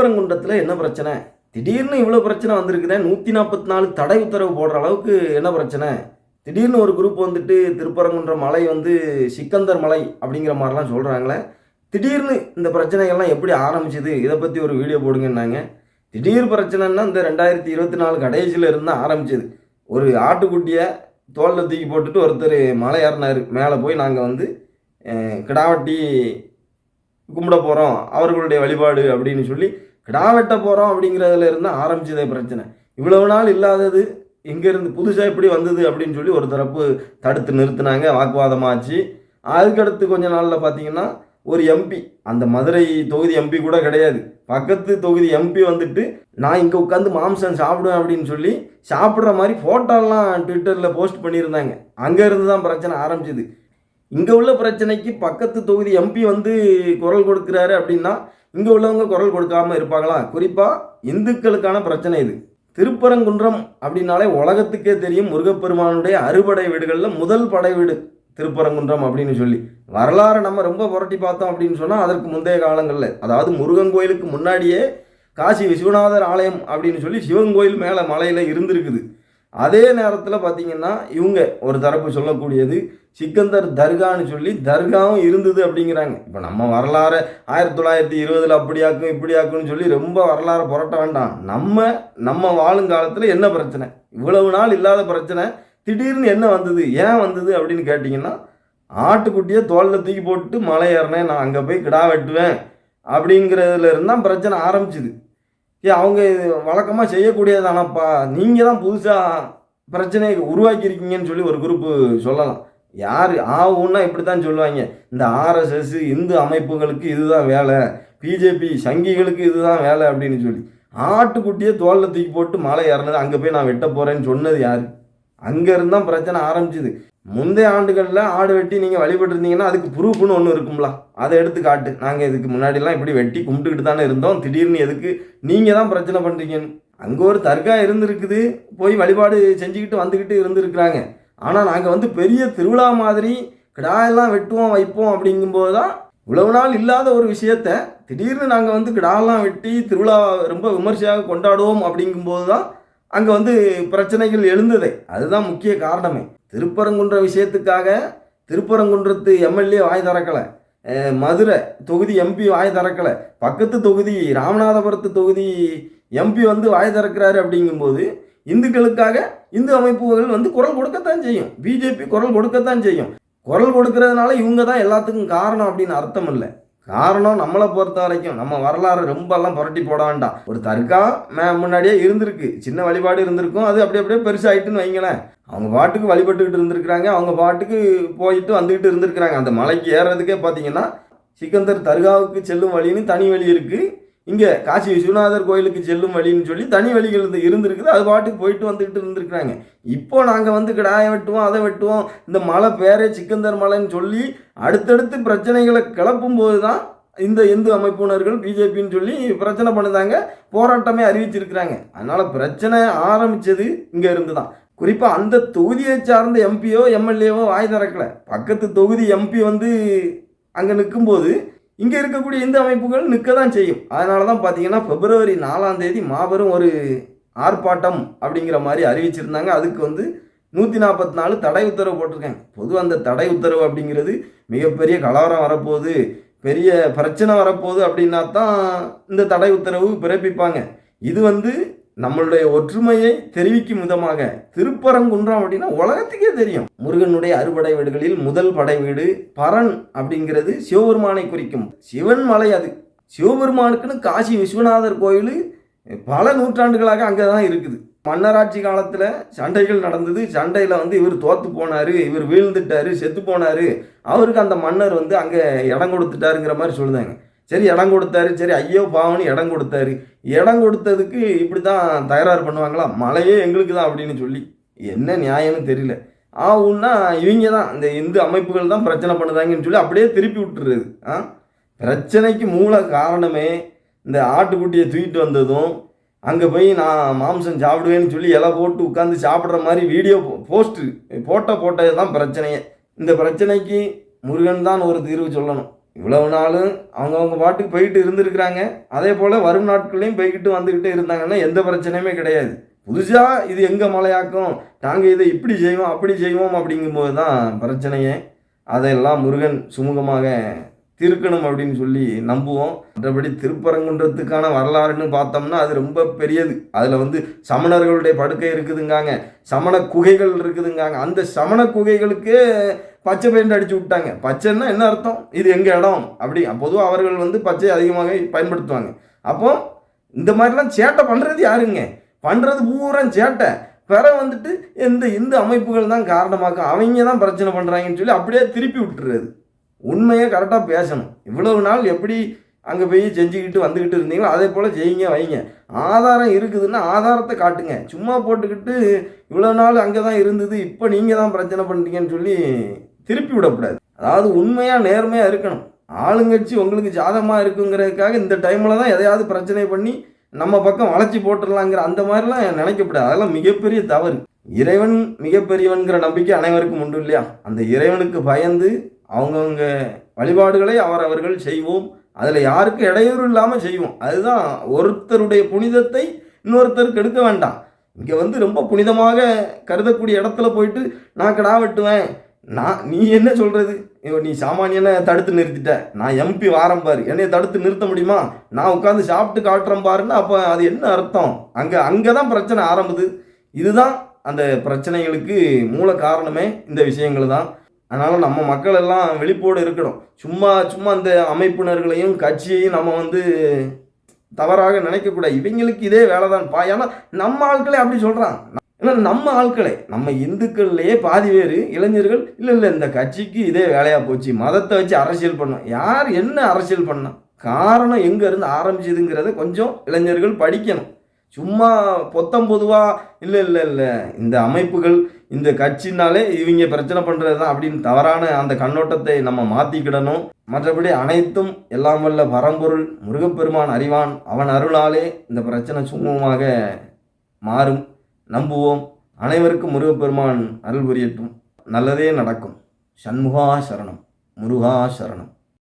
திருப்பரங்குன்றத்தில் என்ன பிரச்சனை? திடீர்னு இவ்வளோ பிரச்சனை வந்திருக்குதே நூற்றி நாற்பத்தி நாலு தடை உத்தரவு போடுற அளவுக்கு என்ன பிரச்சனை? திடீர்னு ஒரு குரூப் வந்துட்டு திருப்பரங்குன்றம் மலை வந்து சிக்கந்தர் மலை அப்படிங்கிற மாதிரிலாம் சொல்கிறாங்களே திடீர்னு இந்த பிரச்சனைகள்லாம் எப்படி ஆரம்பிச்சது? இதை பற்றி ஒரு வீடியோ போடுங்கன்னாங்க. திடீர் பிரச்சனைன்னா இந்த ரெண்டாயிரத்தி இருபத்தி நாலு கடைசியில் இருந்து ஆரம்பிச்சது. ஒரு ஆட்டுக்குட்டியை தோளில் தூக்கி போட்டுட்டு ஒருத்தர் மலை ஏறினார். மேலே போய் நாங்கள் வந்து கிடாவட்டி கும்பிட போகிறோம் அவர்களுடைய வழிபாடு அப்படின்னு சொல்லி கிடா வெட்ட போகிறோம் அப்படிங்கிறதுல இருந்து ஆரம்பிச்சதே பிரச்சனை. இவ்வளவு நாள் இல்லாதது இங்கேருந்து புதுசாக எப்படி வந்தது அப்படின்னு சொல்லி ஒரு தரப்பு தடுத்து நிறுத்தினாங்க வாக்குவாதமாச்சு. அதுக்கடுத்து கொஞ்ச நாளில் பார்த்தீங்கன்னா ஒரு எம்பி அந்த மதுரை தொகுதி எம்பி கூட கிடையாது. பக்கத்து தொகுதி எம்பி வந்துட்டு நான் இங்கே உட்காந்து மாம்சம் சாப்பிடுவேன் அப்படின்னு சொல்லி சாப்பிட்ற மாதிரி ஃபோட்டோலாம் ட்விட்டரில் போஸ்ட் பண்ணியிருந்தாங்க. அங்கேருந்து தான் பிரச்சனை ஆரம்பிச்சது. இங்கே உள்ள பிரச்சனைக்கு பக்கத்து தொகுதி எம்பி வந்து குரல் கொடுக்குறாரு அப்படின்னா இங்கே உள்ளவங்க குரல் கொடுக்காம இருப்பாங்களா? குறிப்பாக இந்துக்களுக்கான பிரச்சனை இது. திருப்பரங்குன்றம் அப்படின்னாலே உலகத்துக்கே தெரியும். முருகப்பெருமானுடைய அறுபடை வீடுகளில் முதல் படை வீடு திருப்பரங்குன்றம் அப்படின்னு சொல்லி. வரலாறு நம்ம ரொம்ப புரட்டி பார்த்தோம் அப்படின்னு சொன்னால் அதற்கு முந்தைய காலங்களில். அதாவது முருகன் கோயிலுக்கு முன்னாடியே காசி விஸ்வநாதர் ஆலயம் அப்படின்னு சொல்லி சிவன் கோயில் மேலே மலையில் இருந்திருக்குது. அதே நேரத்தில் பார்த்தீங்கன்னா இவங்க ஒரு தரப்பு சொல்லக்கூடியது சிக்கந்தர் தர்கான்னு சொல்லி தர்காவும் இருந்தது அப்படிங்கிறாங்க. இப்போ நம்ம வரலாறு ஆயிரத்தி தொள்ளாயிரத்தி இருபதில் அப்படியாக்கும் இப்படியாக்குன்னு சொல்லி ரொம்ப வரலாறு புரட்ட வேண்டாம். நம்ம நம்ம வாழும் காலத்தில் என்ன பிரச்சனை? இவ்வளவு நாள் இல்லாத பிரச்சனை திடீர்னு என்ன வந்தது? ஏன் வந்தது அப்படின்னு கேட்டிங்கன்னா ஆட்டுக்குட்டியை தோளில் தூக்கி போட்டு மலை ஏறினேன் நான் அங்கே போய் கிடா வெட்டுவேன் அப்படிங்கிறதுல இருந்தால் பிரச்சனை ஆரம்பிச்சுது. ஏ அவங்க வழக்கமாக செய்யக்கூடியதானப்பா நீங்கள் தான் புதுசாக பிரச்சனையை உருவாக்கியிருக்கீங்கன்னு சொல்லி ஒரு குரூப்பு சொல்லலாம். யார் ஆவுன்னா இப்படி தான் சொல்லுவாங்க. இந்த ஆர்எஸ்எஸ் இந்து அமைப்புகளுக்கு இதுதான் வேலை. பிஜேபி சங்கிகளுக்கு இதுதான் வேலை அப்படின்னு சொல்லி. ஆட்டுக்குட்டியை தோலில் தூக்கி போட்டு மலை ஏறினது அங்கே போய் நான் வெட்ட போகிறேன்னு சொன்னது யார்? அங்கே இருந்தால் பிரச்சனை ஆரம்பிச்சுது. முந்தைய ஆண்டுகளில் ஆடு வெட்டி நீங்கள் வழிபட்டுருந்தீங்கன்னா அதுக்கு ப்ரூஃப்னு ஒன்று இருக்கும்ல. அதை எடுத்து காட்டு. நாங்கள் இதுக்கு முன்னாடிலாம் இப்படி வெட்டி கும்பிட்டுக்கிட்டு தானே இருந்தோம். திடீர்னு எதுக்கு? நீங்கள் தான் பிரச்சனை பண்ணுறீங்கன்னு அங்கே ஒரு தர்கா இருந்திருக்குது. போய் வழிபாடு செஞ்சுக்கிட்டு வந்துக்கிட்டு இருந்திருக்கிறாங்க. ஆனால் நாங்கள் வந்து பெரிய திருவிழா மாதிரி கிடாயெல்லாம் வெட்டுவோம் வைப்போம் அப்படிங்கும்போது தான் இவ்வளவு நாள் இல்லாத ஒரு விஷயத்த திடீர்னு நாங்கள் வந்து கிடாலாம் வெட்டி திருவிழா ரொம்ப விமர்சையாக கொண்டாடுவோம் அப்படிங்கும்போது தான் அங்கே வந்து பிரச்சனைகள் எழுந்ததே. அதுதான் முக்கிய காரணமே. திருப்பரங்குன்ற விஷயத்துக்காக திருப்பரங்குன்றத்து எம்எல்ஏ வாய் திறக்கலை. மதுரை தொகுதி எம்பி வாய் திறக்கலை. பக்கத்து தொகுதி ராமநாதபுரத்து தொகுதி எம்பி வந்து வாய் திறக்கிறாரு அப்படிங்கும்போது இந்துக்களுக்காக இந்து அமைப்புகள் வந்து குரல் கொடுக்கத்தான் செய்யும். பிஜேபி குரல் கொடுக்கத்தான் செய்யும். குரல் கொடுக்கறதுனால இவங்க தான் எல்லாத்துக்கும் காரணம் அப்படின்னு அர்த்தம் இல்லை. காரணம் நம்மளை பொறுத்த வரைக்கும் நம்ம வரலாறு ரொம்பலாம் புரட்டி போட வேண்டாம். ஒரு தர்கா மே முன்னாடியே இருந்திருக்கு. சின்ன வழிபாடு இருந்திருக்கும். அது அப்படி அப்படியே பெருசாகிட்டுன்னு வைங்களேன். அவங்க பாட்டுக்கு வழிபட்டுக்கிட்டு இருந்திருக்கிறாங்க. அவங்க பாட்டுக்கு போயிட்டு வந்துக்கிட்டு இருந்திருக்கிறாங்க. அந்த மலைக்கு ஏறுறதுக்கே பார்த்தீங்கன்னா சிக்கந்தர் தர்காவுக்கு செல்லும் வழின்னு தனி வழி இருக்குது இங்கே காசி விஸ்வநாதர் கோயிலுக்கு செல்லும் வழின்னு சொல்லி தனி வழிகள் இருந்து- இருந்திருக்குது. அது பாட்டுக்கு போயிட்டு வந்துக்கிட்டு இருந்திருக்கிறாங்க. இப்போ நாங்கள் வந்து கிடாயை வெட்டுவோம் அதை வெட்டுவோம் இந்த மலை பேரே சிக்கந்தர் மலைன்னு சொல்லி அடுத்தடுத்து பிரச்சனைகளை கிளப்பும் போது தான் இந்த இந்து அமைப்பினர்கள் பிஜேபின்னு சொல்லி பிரச்சனை பண்ணுதாங்க போராட்டமே அறிவிச்சிருக்கிறாங்க. அதனால் பிரச்சனை ஆரம்பித்தது இங்கே இருந்து தான் குறிப்பாக அந்த தொகுதியை சார்ந்த எம்பியோ எம்எல்ஏவோ வாய் திறக்கல. பக்கத்து தொகுதி எம்பி வந்து அங்கே நிற்கும்போது இங்கே இருக்கக்கூடிய இந்த அமைப்புகள் நிற்க தான் செய்யும். அதனால தான் பார்த்தீங்கன்னா பிப்ரவரி நாலாம் தேதி மாபெரும் ஒரு ஆர்ப்பாட்டம் அப்படிங்கிற மாதிரி அறிவிச்சிருந்தாங்க. அதுக்கு வந்து நூற்றி நாற்பத்தி நாலு தடை உத்தரவு போட்டிருக்காங்க. பொதுவாக அந்த தடை உத்தரவு அப்படிங்கிறது மிகப்பெரிய கலவரம் வரப்போகுது. பெரிய பிரச்சனை வரப்போகுது அப்படின்னா தான் இந்த தடை உத்தரவு பிறப்பிப்பாங்க. இது வந்து நம்மளுடைய ஒற்றுமையை தெரிவிக்கும் விதமாக திருப்பரங்குன்றம் அப்படின்னா உலகத்துக்கே தெரியும். முருகனுடைய அறுபடை வீடுகளில் முதல் படை வீடு பரன் அப்படிங்கிறது சிவபெருமானை குறிக்கும். சிவன் மலை அது. சிவபெருமானுக்குன்னு காசி விஸ்வநாதர் கோயில் பல நூற்றாண்டுகளாக அங்கே தான் இருக்குது. மன்னராட்சி காலத்தில் சண்டைகள் நடந்தது. சண்டையில் வந்து இவர் தோத்து போனார் இவர் வீழ்ந்துட்டாரு செத்து போனார். அவருக்கு அந்த மன்னர் வந்து அங்கே இடம் கொடுத்துட்டாருங்கிற மாதிரி சொல்லுதாங்க. சரி இடம் கொடுத்தாரு. சரி ஐயோ பாவனு இடம் கொடுத்தாரு. இடம் கொடுத்ததுக்கு இப்படி தான் தகராறு பண்ணுவாங்களா? மழையே எங்களுக்கு தான் அப்படின்னு சொல்லி. என்ன நியாயம்னு தெரியல. ஆகுன்னா இவங்க தான் இந்த இந்து அமைப்புகள் தான் பிரச்சனை பண்ணுதாங்கன்னு சொல்லி அப்படியே திருப்பி விட்டுறது. ஆ? பிரச்சனைக்கு மூல காரணமே இந்த ஆட்டுக்குட்டியை தூக்கிட்டு வந்ததும் அங்கே போய் நான் மாம்சம் சாப்பிடுவேன்னு சொல்லி இலை போட்டு உட்காந்து சாப்பிட்ற மாதிரி வீடியோ போஸ்ட்டு போட்டோ போட்டது தான் பிரச்சனையே. இந்த பிரச்சனைக்கு முருகன் தான் ஒரு தீர்வு சொல்லணும். இவ்வளவு நாளும் அவங்கவுங்க பாட்டுக்கு போயிட்டு இருந்திருக்கிறாங்க. அதே போல் வரும் நாட்கள்லையும் போய்கிட்டு வந்துக்கிட்டே இருந்தாங்கன்னா எந்த பிரச்சனையுமே கிடையாது. புதுசாக இது எங்கள் மலையாக்கும்? நாங்கள் இதை இப்படி செய்வோம் அப்படி செய்வோம் அப்படிங்கும்போது தான் பிரச்சனையே. அதையெல்லாம் முருகன் சுமூகமாக தீர்க்கணும் அப்படின்னு சொல்லி நம்புவோம். மற்றபடி திருப்பரங்குன்றத்துக்கான வரலாறுன்னு பார்த்தோம்னா அது ரொம்ப பெரியது. அதில் வந்து சமணர்களுடைய படுக்கை இருக்குதுங்காங்க. சமண குகைகள் இருக்குதுங்காங்க. அந்த சமண குகைகளுக்கே பச்சை பெயிண்ட் அடித்து விட்டாங்க. பச்சைன்னா என்ன அர்த்தம்? இது எங்கள் இடம்? அப்படி. பொதுவாக அவர்கள் வந்து பச்சை அதிகமாக பயன்படுத்துவாங்க. அப்போ இந்த மாதிரிலாம் சேட்டை பண்ணுறது யாருங்க? பண்ணுறது பூரா சேட்டை. பிற வந்துட்டு இந்த இந்து அமைப்புகள் தான் காரணமாக்கும் அவங்க தான் பிரச்சனை பண்ணுறாங்கன்னு சொல்லி அப்படியே திருப்பி விட்டுறது. உண்மையை கரெக்டாக பேசணும். இவ்வளவு நாள் எப்படி அங்கே போய் செஞ்சுக்கிட்டு வந்துக்கிட்டு இருந்தீங்களோ அதே போல் செய்யுங்க வைங்க. ஆதாரம் இருக்குதுன்னா ஆதாரத்தை காட்டுங்க. சும்மா போட்டுக்கிட்டு இவ்வளோ நாள் அங்கே தான் இருந்தது இப்போ நீங்கள் தான் பிரச்சனை பண்ணிட்டீங்கன்னு சொல்லி திருப்பி விடக்கூடாது. அதாவது உண்மையாக நேர்மையாக இருக்கணும். ஆளுங்கட்சி உங்களுக்கு ஜாதகமாக இருக்குங்கிறதுக்காக இந்த டைமில் தான் எதையாவது பிரச்சனை பண்ணி நம்ம பக்கம் வளைச்சி போட்டுடலாங்கிற அந்த மாதிரிலாம் நினைக்கப்படாது. அதெல்லாம் மிகப்பெரிய தவறு. இறைவன் மிகப்பெரியவன்கிற நம்பிக்கை அனைவருக்கும் உண்டு இல்லையா? அந்த இறைவனுக்கு பயந்து அவங்கவுங்க வழிபாடுகளை அவரவர்கள் செய்வோம். அதில் யாருக்கும் இடையூறு இல்லாமல் செய்வோம். அதுதான் ஒருத்தருடைய புனிதத்தை இன்னொருத்தருக்கு எடுக்க வேண்டாம். இங்கே வந்து ரொம்ப புனிதமாக கருதக்கூடிய இடத்துல போயிட்டு நான் கடா வெட்டுவேன். நான் நீ என்ன சொல்கிறது நீ சாமானியனை தடுத்து நிறுத்திட்ட. நான் எம்பி வாரம் பாரு. என்னை தடுத்து நிறுத்த முடியுமா? நான் உட்காந்து சாப்பிட்டு காட்டுறேன் பாருன்னா அப்போ அது என்ன அர்த்தம்? அங்கே அங்கே தான் பிரச்சனை ஆரம்புது. இதுதான் அந்த பிரச்சனைகளுக்கு மூல காரணமே இந்த விஷயங்கள் தான். அதனால் நம்ம மக்கள் எல்லாம் விழிப்போடு இருக்கணும். சும்மா சும்மா அந்த அமைப்பினர்களையும் கட்சியையும் நம்ம வந்து தவறாக நினைக்கக்கூடாது. இவங்களுக்கு இதே வேலை தான் பா ஏன்னா நம்ம ஆட்களே அப்படி சொல்கிறான் ஏன்னா நம்ம ஆட்களே நம்ம இந்துக்கள்லேயே பாதி பேர் இளைஞர்கள். இல்லை இல்லை இந்த கட்சிக்கு இதே வேலையாக போச்சு. மதத்தை வச்சு அரசியல் பண்ணோம். யார் என்ன அரசியல் பண்ணோம் காரணம் எங்கே இருந்து ஆரம்பிச்சதுங்கிறத கொஞ்சம் இளைஞர்கள் படிக்கணும். சும்மா பொத்தம் பொதுவாக இல்லை இல்லை இல்லை. இந்த அமைப்புகள் இந்த கட்சினாலே இவங்க பிரச்சனை பண்ணுறது தான் அப்படின்னு தவறான அந்த கண்ணோட்டத்தை நம்ம மாற்றிக்கிடணும் மற்றபடி அனைத்தும் எல்லாம் வல்ல பரம்பொருள் முருகப்பெருமான் அறிவான். அவன் அருளாலே இந்த பிரச்சனை சுமூகமாக மாறும். நம்புவோம். அனைவருக்கும் முருகப்பெருமான் அருள் புரியட்டும். நல்லதே நடக்கும். சண்முகா சரணம். முருகா சரணம்.